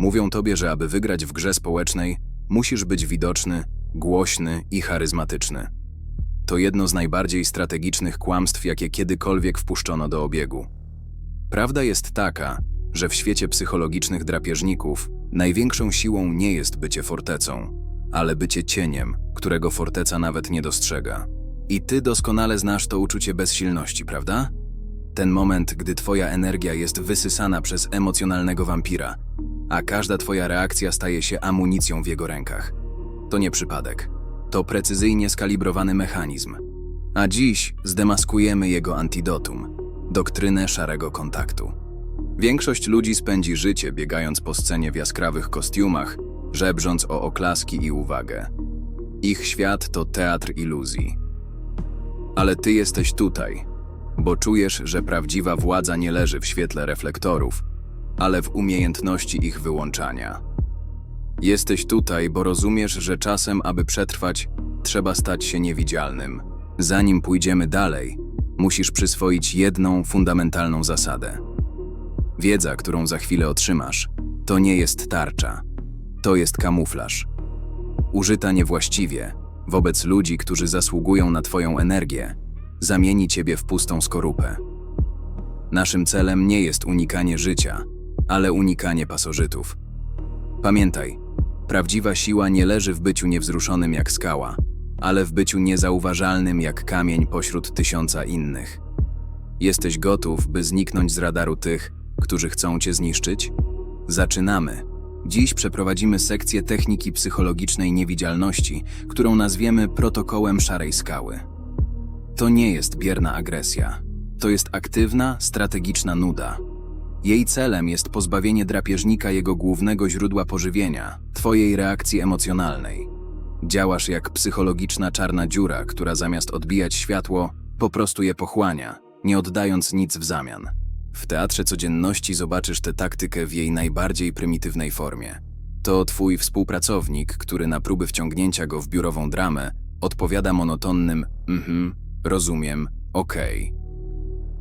Mówią tobie, że aby wygrać w grze społecznej, musisz być widoczny, głośny i charyzmatyczny. To jedno z najbardziej strategicznych kłamstw, jakie kiedykolwiek wpuszczono do obiegu. Prawda jest taka, że w świecie psychologicznych drapieżników największą siłą nie jest bycie fortecą, ale bycie cieniem, którego forteca nawet nie dostrzega. I ty doskonale znasz to uczucie bezsilności, prawda? Ten moment, gdy twoja energia jest wysysana przez emocjonalnego wampira, a każda twoja reakcja staje się amunicją w jego rękach. To nie przypadek. To precyzyjnie skalibrowany mechanizm. A dziś zdemaskujemy jego antidotum doktrynę szarego kontaktu. Większość ludzi spędzi życie biegając po scenie w jaskrawych kostiumach, żebrząc o oklaski i uwagę. Ich świat to teatr iluzji. Ale ty jesteś tutaj, bo czujesz, że prawdziwa władza nie leży w świetle reflektorów, ale w umiejętności ich wyłączania. Jesteś tutaj, bo rozumiesz, że czasem, aby przetrwać, trzeba stać się niewidzialnym. Zanim pójdziemy dalej, musisz przyswoić jedną fundamentalną zasadę. Wiedza, którą za chwilę otrzymasz, to nie jest tarcza. To jest kamuflaż. Użyta niewłaściwie, wobec ludzi, którzy zasługują na Twoją energię, zamieni Ciebie w pustą skorupę. Naszym celem nie jest unikanie życia, ale unikanie pasożytów. Pamiętaj, prawdziwa siła nie leży w byciu niewzruszonym jak skała, ale w byciu niezauważalnym jak kamień pośród tysiąca innych. Jesteś gotów, by zniknąć z radaru tych, którzy chcą cię zniszczyć? Zaczynamy. Dziś przeprowadzimy sekcję techniki psychologicznej niewidzialności, którą nazwiemy protokołem szarej skały. To nie jest bierna agresja. To jest aktywna, strategiczna nuda. Jej celem jest pozbawienie drapieżnika jego głównego źródła pożywienia, twojej reakcji emocjonalnej. Działasz jak psychologiczna czarna dziura, która zamiast odbijać światło, po prostu je pochłania, nie oddając nic w zamian. W teatrze codzienności zobaczysz tę taktykę w jej najbardziej prymitywnej formie. To twój współpracownik, który na próby wciągnięcia go w biurową dramę odpowiada monotonnym mhm, rozumiem, okej.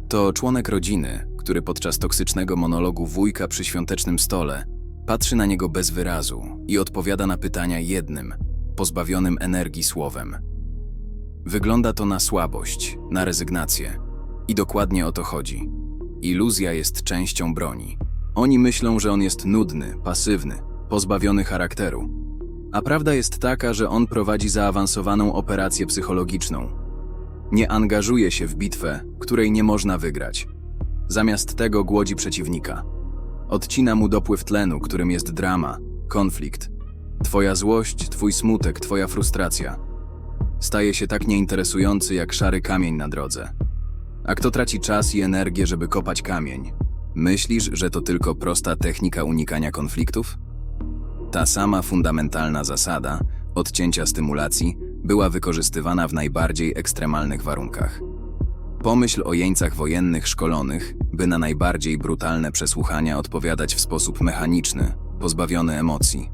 To członek rodziny, który podczas toksycznego monologu wujka przy świątecznym stole patrzy na niego bez wyrazu i odpowiada na pytania jednym, pozbawionym energii słowem. Wygląda to na słabość, na rezygnację. I dokładnie o to chodzi. Iluzja jest częścią broni. Oni myślą, że on jest nudny, pasywny, pozbawiony charakteru. A prawda jest taka, że on prowadzi zaawansowaną operację psychologiczną. Nie angażuje się w bitwę, której nie można wygrać. Zamiast tego głodzi przeciwnika. Odcina mu dopływ tlenu, którym jest drama, konflikt. Twoja złość, twój smutek, twoja frustracja. Staje się tak nieinteresujący jak szary kamień na drodze. A kto traci czas i energię, żeby kopać kamień? Myślisz, że to tylko prosta technika unikania konfliktów? Ta sama fundamentalna zasada odcięcia stymulacji była wykorzystywana w najbardziej ekstremalnych warunkach. Pomyśl o jeńcach wojennych szkolonych, by na najbardziej brutalne przesłuchania odpowiadać w sposób mechaniczny, pozbawiony emocji.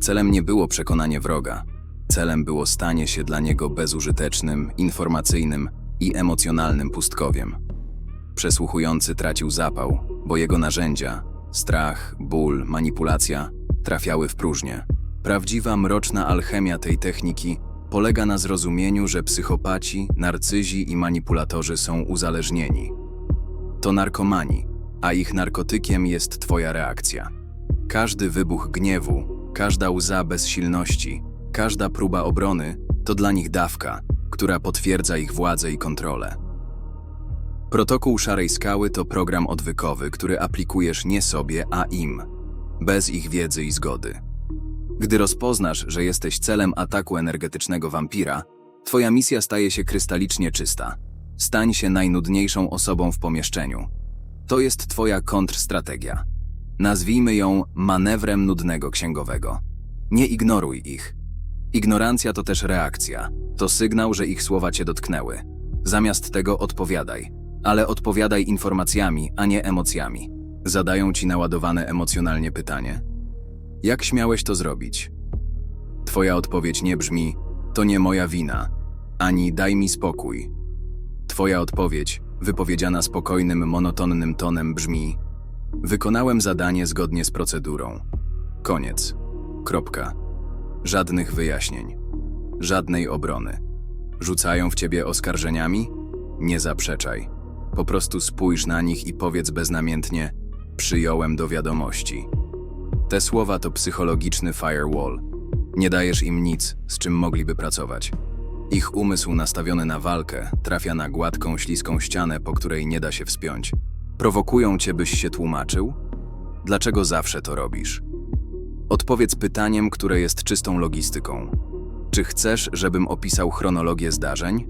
Celem nie było przekonanie wroga. Celem było stanie się dla niego bezużytecznym, informacyjnym i emocjonalnym pustkowiem. Przesłuchujący tracił zapał, bo jego narzędzia strach, ból, manipulacja trafiały w próżnię. Prawdziwa mroczna alchemia tej techniki polega na zrozumieniu, że psychopaci, narcyzi i manipulatorzy są uzależnieni. To narkomani, a ich narkotykiem jest Twoja reakcja. Każdy wybuch gniewu, każda łza bezsilności, każda próba obrony to dla nich dawka, która potwierdza ich władzę i kontrolę. Protokół Szarej Skały to program odwykowy, który aplikujesz nie sobie, a im, bez ich wiedzy i zgody. Gdy rozpoznasz, że jesteś celem ataku energetycznego wampira, twoja misja staje się krystalicznie czysta. Stań się najnudniejszą osobą w pomieszczeniu. To jest twoja kontrstrategia. Nazwijmy ją manewrem nudnego księgowego. Nie ignoruj ich. Ignorancja to też reakcja. To sygnał, że ich słowa cię dotknęły. Zamiast tego odpowiadaj, ale odpowiadaj informacjami, a nie emocjami. Zadają ci naładowane emocjonalnie pytanie. Jak śmiałeś to zrobić? Twoja odpowiedź nie brzmi: To nie moja wina, ani daj mi spokój. Twoja odpowiedź, wypowiedziana spokojnym, monotonnym tonem, brzmi: Wykonałem zadanie zgodnie z procedurą. Koniec. Kropka. Żadnych wyjaśnień. Żadnej obrony. Rzucają w ciebie oskarżeniami? Nie zaprzeczaj. Po prostu spójrz na nich i powiedz beznamiętnie: Przyjąłem do wiadomości. Te słowa to psychologiczny firewall. Nie dajesz im nic, z czym mogliby pracować. Ich umysł nastawiony na walkę trafia na gładką, śliską ścianę, po której nie da się wspiąć. Prowokują cię, byś się tłumaczył? Dlaczego zawsze to robisz? Odpowiedz pytaniem, które jest czystą logistyką. Czy chcesz, żebym opisał chronologię zdarzeń?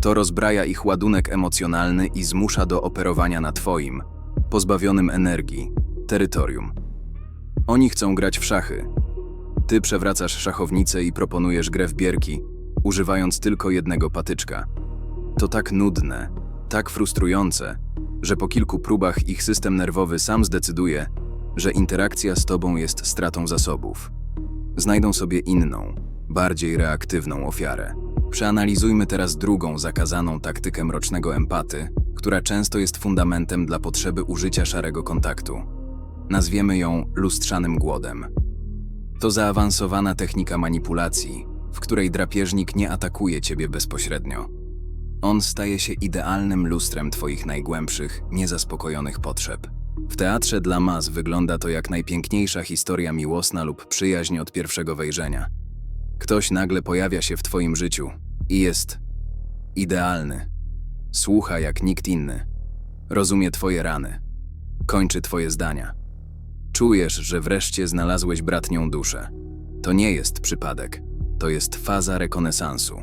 To rozbraja ich ładunek emocjonalny i zmusza do operowania na twoim, pozbawionym energii, terytorium. Oni chcą grać w szachy. Ty przewracasz szachownicę i proponujesz grę w bierki, używając tylko jednego patyczka. To tak nudne, tak frustrujące, że po kilku próbach ich system nerwowy sam zdecyduje, że interakcja z tobą jest stratą zasobów. Znajdą sobie inną, bardziej reaktywną ofiarę. Przeanalizujmy teraz drugą zakazaną taktykę mrocznego empaty, która często jest fundamentem dla potrzeby użycia szarego kontaktu. Nazwiemy ją lustrzanym głodem. To zaawansowana technika manipulacji, w której drapieżnik nie atakuje ciebie bezpośrednio. On staje się idealnym lustrem twoich najgłębszych, niezaspokojonych potrzeb. W teatrze dla mas wygląda to jak najpiękniejsza historia miłosna lub przyjaźń od pierwszego wejrzenia. Ktoś nagle pojawia się w twoim życiu i jest idealny. Słucha jak nikt inny. Rozumie twoje rany. Kończy twoje zdania. Czujesz, że wreszcie znalazłeś bratnią duszę. To nie jest przypadek. To jest faza rekonesansu.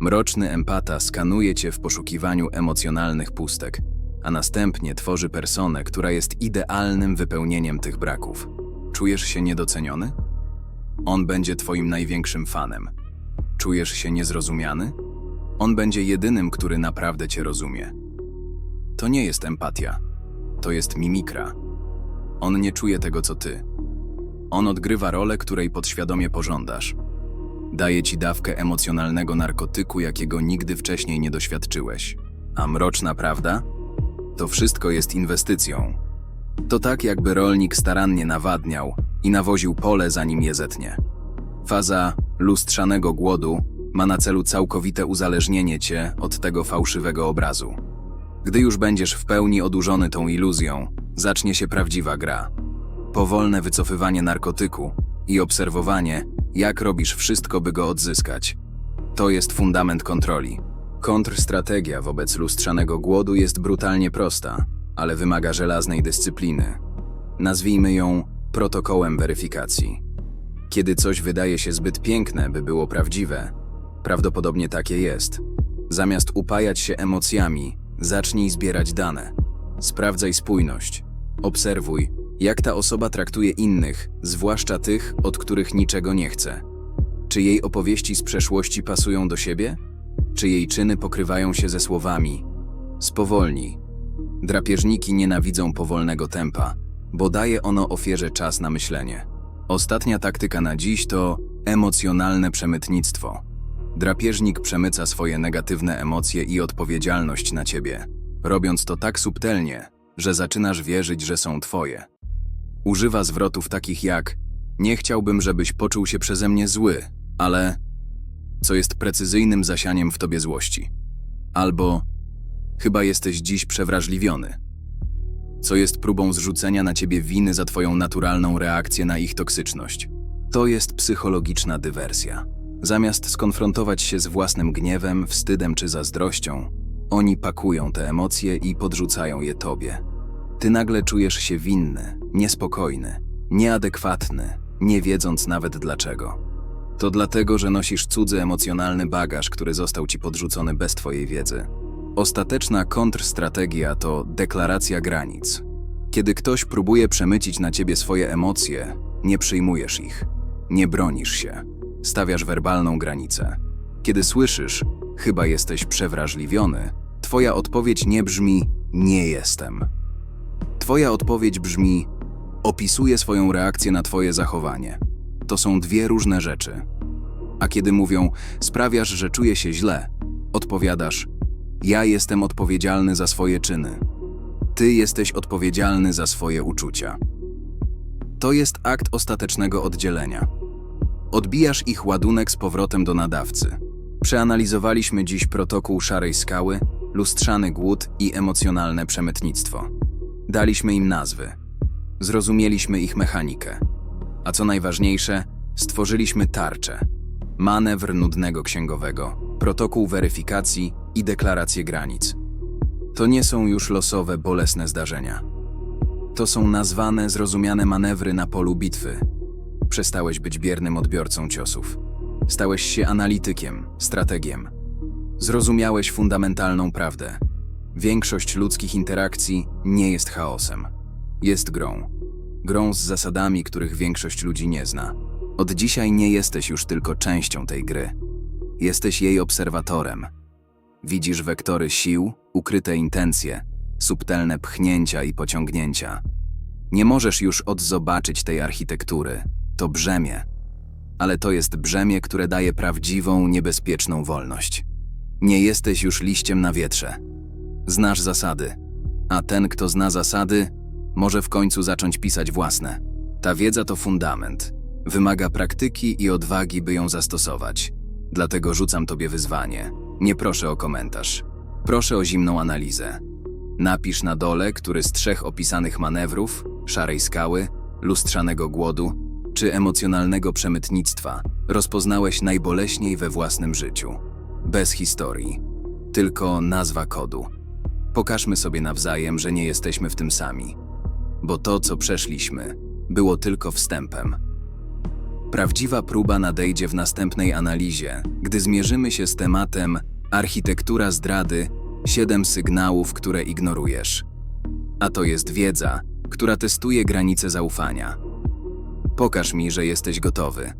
Mroczny empata skanuje cię w poszukiwaniu emocjonalnych pustek, a następnie tworzy personę, która jest idealnym wypełnieniem tych braków. Czujesz się niedoceniony? On będzie twoim największym fanem. Czujesz się niezrozumiany? On będzie jedynym, który naprawdę cię rozumie. To nie jest empatia. To jest mimikra. On nie czuje tego, co ty. On odgrywa rolę, której podświadomie pożądasz. Daje ci dawkę emocjonalnego narkotyku, jakiego nigdy wcześniej nie doświadczyłeś. A mroczna prawda? To wszystko jest inwestycją. To tak, jakby rolnik starannie nawadniał i nawoził pole, zanim je zetnie. Faza lustrzanego głodu ma na celu całkowite uzależnienie cię od tego fałszywego obrazu. Gdy już będziesz w pełni odurzony tą iluzją, zacznie się prawdziwa gra. Powolne wycofywanie narkotyku i obserwowanie, jak robisz wszystko, by go odzyskać. To jest fundament kontroli. Kontrstrategia wobec lustrzanego głodu jest brutalnie prosta, ale wymaga żelaznej dyscypliny. Nazwijmy ją protokołem weryfikacji. Kiedy coś wydaje się zbyt piękne, by było prawdziwe, prawdopodobnie takie jest. Zamiast upajać się emocjami, zacznij zbierać dane. Sprawdzaj spójność. Obserwuj, jak ta osoba traktuje innych, zwłaszcza tych, od których niczego nie chce. Czy jej opowieści z przeszłości pasują do siebie? Czy jej czyny pokrywają się ze słowami? Spowolnij. Drapieżniki nienawidzą powolnego tempa, bo daje ono ofierze czas na myślenie. Ostatnia taktyka na dziś to emocjonalne przemytnictwo. Drapieżnik przemyca swoje negatywne emocje i odpowiedzialność na ciebie, robiąc to tak subtelnie, że zaczynasz wierzyć, że są twoje. Używa zwrotów takich jak: Nie chciałbym, żebyś poczuł się przeze mnie zły, ale. co jest precyzyjnym zasianiem w tobie złości. Albo chyba jesteś dziś przewrażliwiony. Co jest próbą zrzucenia na ciebie winy za twoją naturalną reakcję na ich toksyczność. To jest psychologiczna dywersja. Zamiast skonfrontować się z własnym gniewem, wstydem czy zazdrością, oni pakują te emocje i podrzucają je tobie. Ty nagle czujesz się winny, niespokojny, nieadekwatny, nie wiedząc nawet dlaczego. To dlatego, że nosisz cudzy emocjonalny bagaż, który został ci podrzucony bez twojej wiedzy. Ostateczna kontrstrategia to deklaracja granic. Kiedy ktoś próbuje przemycić na ciebie swoje emocje, nie przyjmujesz ich, nie bronisz się, stawiasz werbalną granicę. Kiedy słyszysz, chyba jesteś przewrażliwiony, twoja odpowiedź nie brzmi nie jestem. Twoja odpowiedź brzmi opisuję swoją reakcję na twoje zachowanie. To są dwie różne rzeczy. A kiedy mówią sprawiasz, że czuję się źle, odpowiadasz ja jestem odpowiedzialny za swoje czyny. Ty jesteś odpowiedzialny za swoje uczucia. To jest akt ostatecznego oddzielenia. Odbijasz ich ładunek z powrotem do nadawcy. Przeanalizowaliśmy dziś protokół szarej skały, lustrzany głód i emocjonalne przemytnictwo. Daliśmy im nazwy. Zrozumieliśmy ich mechanikę. A co najważniejsze, stworzyliśmy tarczę. Manewr nudnego księgowego, protokół weryfikacji i deklarację granic. To nie są już losowe, bolesne zdarzenia. To są nazwane, zrozumiane manewry na polu bitwy. Przestałeś być biernym odbiorcą ciosów. Stałeś się analitykiem, strategiem. Zrozumiałeś fundamentalną prawdę. Większość ludzkich interakcji nie jest chaosem. Jest grą. Grą z zasadami, których większość ludzi nie zna. Od dzisiaj nie jesteś już tylko częścią tej gry. Jesteś jej obserwatorem. Widzisz wektory sił, ukryte intencje, subtelne pchnięcia i pociągnięcia. Nie możesz już odzobaczyć tej architektury. To brzemię. Ale to jest brzemię, które daje prawdziwą, niebezpieczną wolność. Nie jesteś już liściem na wietrze. Znasz zasady. A ten, kto zna zasady, może w końcu zacząć pisać własne. Ta wiedza to fundament. Wymaga praktyki i odwagi, by ją zastosować. Dlatego rzucam tobie wyzwanie. Nie proszę o komentarz. Proszę o zimną analizę. Napisz na dole, który z trzech opisanych manewrów szarej skały, lustrzanego głodu czy emocjonalnego przemytnictwa rozpoznałeś najboleśniej we własnym życiu. Bez historii. Tylko nazwa kodu. Pokażmy sobie nawzajem, że nie jesteśmy w tym sami. Bo to, co przeszliśmy, było tylko wstępem. Prawdziwa próba nadejdzie w następnej analizie, gdy zmierzymy się z tematem Architektura zdrady siedem sygnałów, które ignorujesz. A to jest wiedza, która testuje granice zaufania. Pokaż mi, że jesteś gotowy.